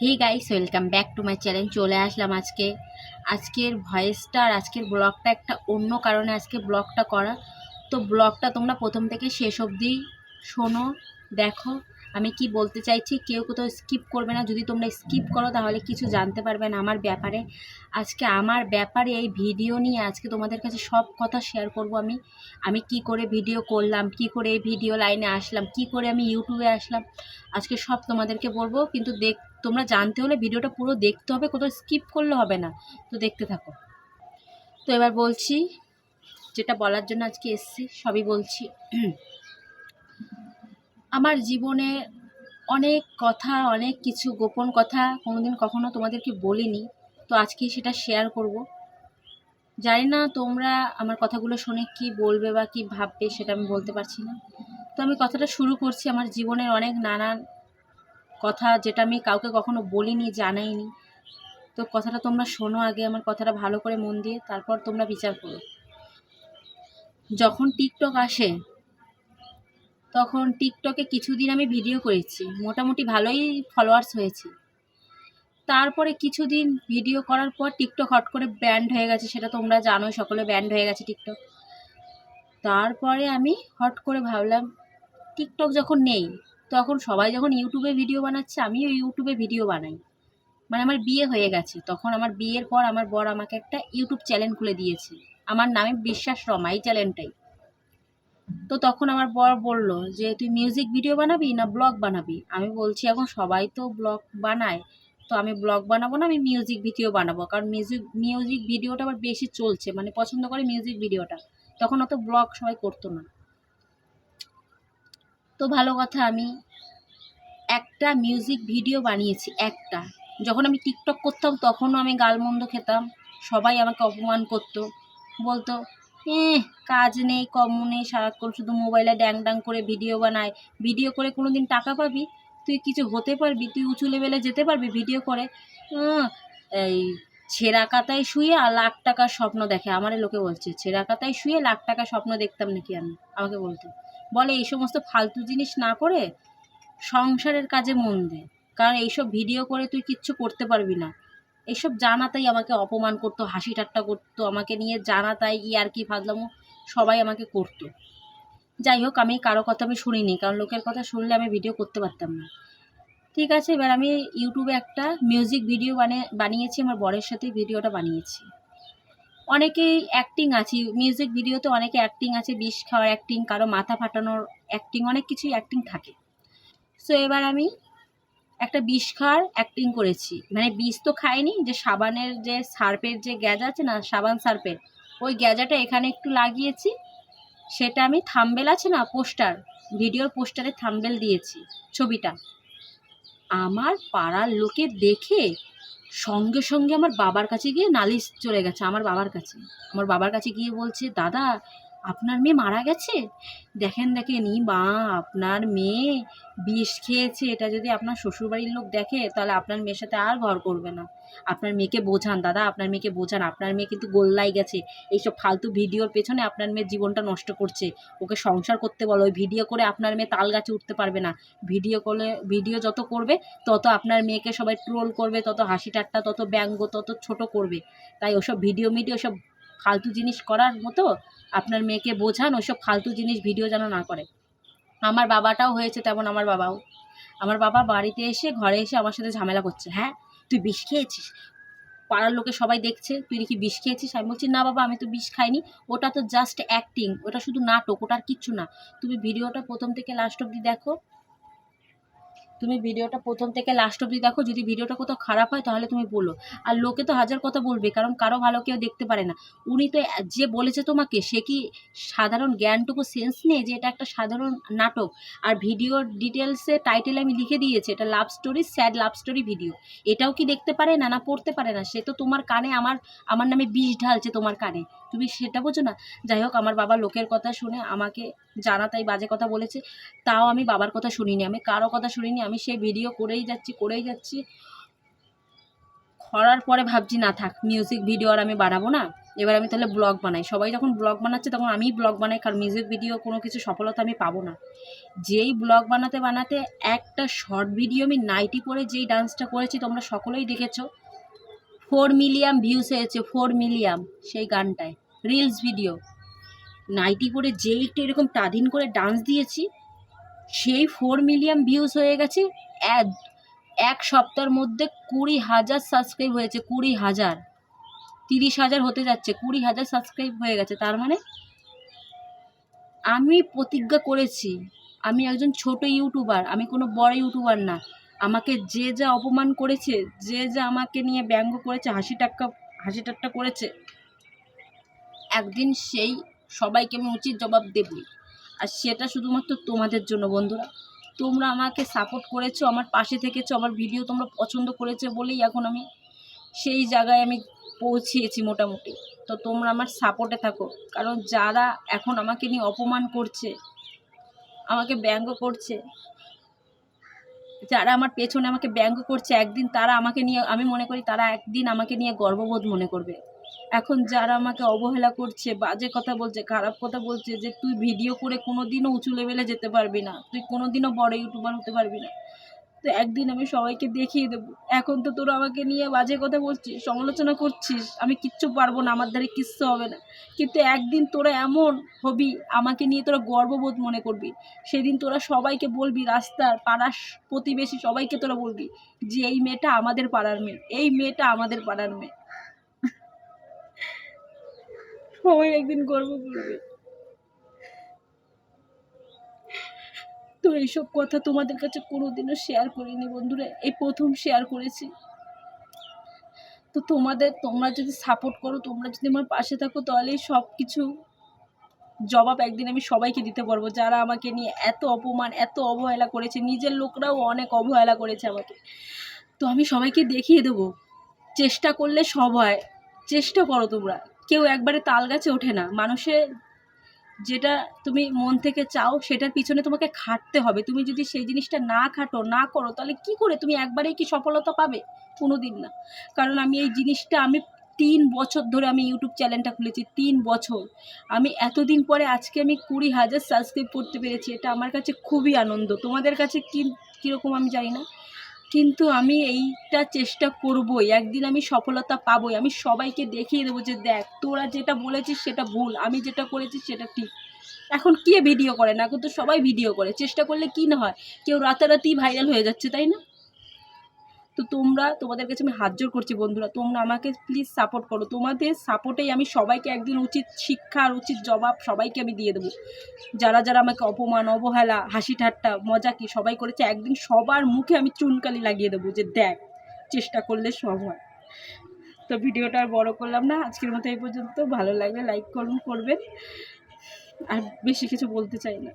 Hey guys welcome back to my channel চলে আসলাম আজকে। আজকের ভয়েসটা আর আজকের ব্লগটা একটা অন্য কারণে আজকে ব্লগটা করা। তো ব্লগটা তোমরা প্রথম থেকে শেষ অবধি শোনো, দেখো। আমি কি বলতে চাইছি, কেউ কোথাও স্কিপ করবে না। যদি তোমরা স্কিপ করো, তাহলে কিছু জানতে পারবে না আমার ব্যাপারে। আজকে আমার ব্যাপারে এই ভিডিও নিয়ে আজকে তোমাদের কাছে সব কথা শেয়ার করব আমি। আমি কি করে ভিডিও করলাম, কি করে এই ভিডিও লাইনে আসলাম, কি করে আমি ইউটিউবে আসলাম, আজকে সব তোমাদেরকে বলব। কিন্তু দেখ তোমরা জানতে হলে ভিডিওটা পুরো দেখতে হবে, কোথাও স্কিপ করলে হবে না। তো দেখতে থাকো। তো এবার বলছি, যেটা বলার জন্য আজকে এসছি, সবই বলছি। আমার জীবনে অনেক কথা, অনেক কিছু, গোপন কথা কোনোদিন কখনো তোমাদেরকে বলিনি। তো আজকে সেটা শেয়ার করব। জানি না তোমরা আমার কথাগুলো শুনে কি বলবে বা কি ভাববে, সেটা আমি বলতে পারছি না। তো আমি কথাটা শুরু করছি, আমার জীবনের অনেক নানান কথা যেটা আমি কাউকে কখনো বলিনি, জানাইনি। তো কথাটা তোমরা শোনো আগে, আমার কথাটা ভালো করে মন দিয়ে, তারপর তোমরা বিচার করো। যখন টিকটক আসে, তখন টিকটকে কিছুদিন আমি ভিডিও করেছি, মোটামুটি ভালোই ফলোয়ার্স হয়েছে। তারপরে কিছুদিন ভিডিও করার পর টিকটক হট করে ব্যান্ড হয়ে গেছে, সেটা তোমরা জানোই, সকলে ব্যান্ড হয়ে গেছে টিকটক। তারপরে আমি হট করে ভাবলাম, টিকটক যখন নেই তখন সবাই যখন ইউটিউবে ভিডিও বানাচ্ছে, আমিও ইউটিউবে ভিডিও বানাই। মানে আমার বিয়ে হয়ে গেছে। তখন আমার বিয়ের পর আমার বর আমাকে একটা ইউটিউব চ্যানেল খুলে দিয়েছে। আমার নামে বিশ্বাস রমা, এই চ্যানেলটাই তো তখন আমার বর বলল যে, তুই মিউজিক ভিডিও বানাবি না ব্লগ বানাবি? আমি বলছি, এখন সবাই তো ব্লগ বানায়। তো আমি ব্লগ বানাবো না, আমি মিউজিক ভিডিও বানাবো। কারণ মিউজিক মিউজিক ভিডিওটা আবার বেশি চলছে। মানে পছন্দ করে মিউজিক ভিডিওটা তখন অত ব্লগ সবাই করতো না। তো ভালো কথা, আমি একটা মিউজিক ভিডিও বানিয়েছি, একটা। যখন আমি টিকটক করতাম, তখনও আমি গালমন্দ খেতাম। সবাই আমাকে অপমান করতো। বলতো এ কাজ নেই কম নেই, সারাক্ষণ শুধু মোবাইলে ড্যাং ড্যাং করে ভিডিও বানায়। ভিডিও করে কোনো দিন টাকা পাবি? তুই কিছু হতে পারবি? তুই উঁচু লেভেলে যেতে পারবি ভিডিও করে? এই ছেঁড়া কাতায় শুয়ে আর লাখ টাকার স্বপ্ন দেখে। আমার লোকে বলছে, ছেঁড়া কাতায় শুয়ে লাখ টাকার স্বপ্ন দেখতাম নাকি আমি? আমাকে বলতো। বলে, এই সমস্ত ফালতু জিনিস না করে সংসারের কাজে মন দে। কারণ এইসব ভিডিও করে তুই কিচ্ছু করতে পারবি না। এইসব জানাতাই আমাকে অপমান করতো, হাসি ঠাট্টা করতো, আমাকে নিয়ে জানাতাই ইয়ার কি ফাজলামো সবাই আমাকে করতো। যাই হোক, আমি কারও কথা আমি শুনিনি, কারণ লোকের কথা শুনলে আমি ভিডিও করতে পারতাম না। ঠিক আছে, এবার আমি ইউটিউবে একটা মিউজিক ভিডিও বানিয়ে বানিয়েছি, আমার বরের সাথে ভিডিওটা বানিয়েছি। অনেকেই অ্যাক্টিং আছে মিউজিক ভিডিওতে অনেকে অ্যাক্টিং আছে, বিষ খাওয়ার অ্যাক্টিং কারও মাথা ফাটানোর অ্যাক্টিং অনেক কিছুই অ্যাক্টিং থাকে। সো এবার আমি একটা বিষ খাওয়ার অ্যাক্টিং করেছি। মানে বিষ তো খাইনি, যে সাবানের যে সার্পের যে গ্যাজ আছে না, সাবান সার্পের, ওই গ্যাজাটা এখানে একটু লাগিয়েছি। সেটা আমি থাম্বেল আছে না, পোস্টার ভিডিওর পোস্টারে থাম্বেল দিয়েছি ছবিটা। আমার পাড়ার লোকে দেখে সঙ্গে সঙ্গে আমার বাবার কাছে গিয়ে নালিশ চলে গেছে, আমার বাবার কাছে। আমার বাবার কাছে গিয়ে বলছে, দাদা আপনার মেয়ে মারা গেছে? দেখেন দেখেন, ই মা, আপনার মেয়ে বিষ খেয়েছে। এটা যদি আপনার শ্বশুরবাড়ির লোক দেখে, তাহলে আপনার মেয়ের সাথে আর ঘর করবে না। আপনার মেয়েকে বোঝান, দাদা, আপনার মেয়েকে বোঝান। আপনার মেয়ে কিন্তু গোল্লাই গেছে। এইসব ফালতু ভিডিওর পেছনে আপনার মেয়ের জীবনটা নষ্ট করছে। ওকে সংসার করতে বলো, ওই ভিডিও করে আপনার মেয়ে তাল গাছে উঠতে পারবে না। ভিডিও করলে ভিডিও যত করবে, তত আপনার মেয়েকে সবাই ট্রোল করবে, তত হাসি ঠাট্টা, তত ব্যঙ্গ, তত ছোট করবে। তাই ওসব ভিডিও মিডিও সব ফালতু জিনিস করার মতো আপনার মেয়েকে বোঝান, ওইসব ফালতু জিনিস ভিডিও যেন না করে। আমার বাবাটাও হয়েছে তেমন, আমার বাবাও। আমার বাবা বাড়িতে এসে, ঘরে এসে আমার সাথে ঝামেলা করছে। হ্যাঁ তুই বিষ খেয়েছিস? পাড়ার লোকে সবাই দেখছে, তুই নাকি বিষ খেয়েছিস? আমি বলছি, না বাবা, আমি তো বিষ খাইনি। ওটা তো জাস্ট অ্যাক্টিং ওটা শুধু নাটক, ওটার কিচ্ছু না। তুমি ভিডিওটা প্রথম থেকে লাস্ট অবধি দেখো। তুমি ভিডিওটা প্রথম থেকে লাস্ট অবধি দেখো, যদি ভিডিওটা কোথাও খারাপ হয় তাহলে তুমি বলো। আর লোকে তো হাজার কথা বলবে, কারণ কারও ভালো কেউ দেখতে পারে না। উনি তো যে বলেছে তোমাকে, সে কি সাধারণ জ্ঞানটুকু সেন্স নেই যে এটা একটা সাধারণ নাটক? আর ভিডিওর ডিটেলসে টাইটেলে আমি লিখে দিয়েছি, এটা love story sad love story video এটাও কি দেখতে পারে না না পড়তে পারে না? সে তো তোমার কানে আমার আমার নামে বিষ ঢালছে তোমার কানে। তুমি সেটা বোঝো না? যাই হোক, আমার বাবা লোকের কথা শুনে আমাকে জানা তাই বাজে কথা বলেছে, তাও আমি বাবার কথা শুনিনি। আমি কারও কথা শুনিনি, আমি সেই ভিডিও করেই যাচ্ছি করেই যাচ্ছি। করার পরে ভাবছি, না থাক মিউজিক ভিডিও আর আমি বানাবো না। এবার আমি তাহলে ব্লগ বানাই। সবাই যখন ব্লগ বানাচ্ছে, তখন আমি ব্লগ বানাই, কারণ মিউজিক ভিডিও কোনো কিছু সফলতা আমি পাবো না। যেই ব্লগ বানাতে বানাতে একটা শর্ট ভিডিও আমি নাইটি পরে যেই ডান্সটা করেছি, তোমরা সকলেই দেখেছ ফোর মিলিয়াম ভিউস হয়েছে ফোর মিলিয়াম সেই গানটায়। রিলস ভিডিও নাইটি পরে যেই একটু এরকম তাদিন করে ডান্স দিয়েছি, সেই ফোর মিলিয়ন ভিউজ হয়ে গেছে। এক এক সপ্তাহের মধ্যে কুড়ি হাজার সাবস্ক্রাইব হয়েছে, কুড়ি হাজার। তিরিশ হাজার হতে যাচ্ছে, কুড়ি হাজার সাবস্ক্রাইব হয়ে গেছে। তার মানে আমি প্রতিজ্ঞা করেছি, আমি একজন ছোট ইউটিউবার আমি কোনো বড় ইউটিউবার না। আমাকে যে যা অপমান করেছে, যে যা আমাকে নিয়ে ব্যঙ্গ করেছে, হাসি টাক্কা হাসি ঠাট্টা করেছে, একদিন সেই সবাইকে আমি উচিত জবাব দেবই। আর সেটা শুধুমাত্র তোমাদের জন্য বন্ধুরা। তোমরা আমাকে সাপোর্ট করেছ, আমার পাশে থেকেছো, আমার ভিডিও তোমরা পছন্দ করেছ বলেই এখন আমি সেই জায়গায় আমি পৌঁছিয়েছি মোটামুটি। তো তোমরা আমার সাপোর্টে থাকো। কারণ যারা এখন আমাকে নিয়ে অপমান করছে, আমাকে ব্যঙ্গ করছে, যারা আমার পেছনে আমাকে ব্যঙ্গ করছে, একদিন তারা আমাকে নিয়ে, আমি মনে করি তারা একদিন আমাকে নিয়ে গর্ববোধ মনে করবে। এখন যারা আমাকে অবহেলা করছে, বাজে কথা বলছে, খারাপ কথা বলছে যে তুই ভিডিও করে কোনো দিনও উঁচু লেভেলে যেতে পারবি না। তুই কোনো দিনও বড় ইউটিউবার হতে পারবি না। তো একদিন আমি সবাইকে দেখিয়ে দেবো। এখন তো তোরা আমাকে নিয়ে বাজে কথা বলছিস, সমালোচনা করছিস, আমি কিচ্ছু পারব না, আমার দ্বারা কিচ্ছু হবে না। কিন্তু একদিন তোরা এমন হবি, আমাকে নিয়ে তোরা গর্ববোধ মনে করবি। সেদিন তোরা সবাইকে বলবি, রাস্তার পাড়ার প্রতিবেশী সবাইকে তোরা বলবি যে, এই মেয়েটা আমাদের পাড়ার মেয়ে, এই মেয়েটা আমাদের পাড়ার মেয়ে। সবাই একদিন গর্ব করবে। তো এইসব কথা তোমাদের কাছে কোনোদিনও শেয়ার করিনি বন্ধুরা, এই প্রথম শেয়ার করেছি। তো তোমাদের, তোমরা যদি সাপোর্ট করো, তোমরা যদি আমার পাশে থাকো, তাহলে সব কিছু জবাব একদিন আমি সবাইকে দিতে পারব। যারা আমাকে নিয়ে এত অপমান, এত অবহেলা করেছে, নিজের লোকরাও অনেক অবহেলা করেছে আমাকে। তো আমি সবাইকে দেখিয়ে দেবো, চেষ্টা করলে সব হয়। চেষ্টা করো তোমরা। কেউ একবারে তাল গাছে ওঠে না। মানুষের যেটা তুমি মন থেকে চাও, সেটার পিছনে তোমাকে খাটতে হবে। তুমি যদি সেই জিনিসটা না খাটো, না করো, তাহলে কি করে তুমি একবারেই কি সফলতা পাবে? কোনো দিন না। কারণ আমি এই জিনিসটা আমি তিন বছর ধরে আমি ইউটিউব চ্যানেলটা খুলেছি, তিন বছর। আমি এতদিন পরে আজকে আমি কুড়ি হাজার সাবস্ক্রাইব করতে পেরেছি। এটা আমার কাছে খুবই আনন্দ। তোমাদের কাছে কী, কীরকম আমি জানি না। কিন্তু আমি এইটা চেষ্টা করবই। একদিন আমি সফলতা পাবই। আমি সবাইকে দেখিয়ে দেবো যে দেখ, তোরা যেটা বলেছিস সেটা ভুল, আমি যেটা করেছি সেটা ঠিক। এখন কে ভিডিও করে? না, এখন তো সবাই ভিডিও করে। চেষ্টা করলে কি না হয়? কেউ রাতারাতি ভাইরাল হয়ে যাচ্ছে, তাই না? তো তোমরা, তোমাদের কাছে আমি হাত জোর করছি বন্ধুরা, তোমরা আমাকে প্লিজ সাপোর্ট করো। তোমাদের সাপোর্টেই আমি সবাইকে একদিন উচিত শিক্ষা আর উচিত জবাব সবাইকে আমি দিয়ে দেবো। যারা যারা আমাকে অপমান, অবহেলা, হাসি ঠাট্টা, মজা কি সবাই করেছে, একদিন সবার মুখে আমি চুনকালি লাগিয়ে দেবো যে দেখ, চেষ্টা করলে সব হয়। তো ভিডিওটা আর বড় করলাম না, আজকের মতো এই পর্যন্ত। ভালো লাগলে লাইক করুন, করবেন। আর বেশি কিছু বলতে চাই না।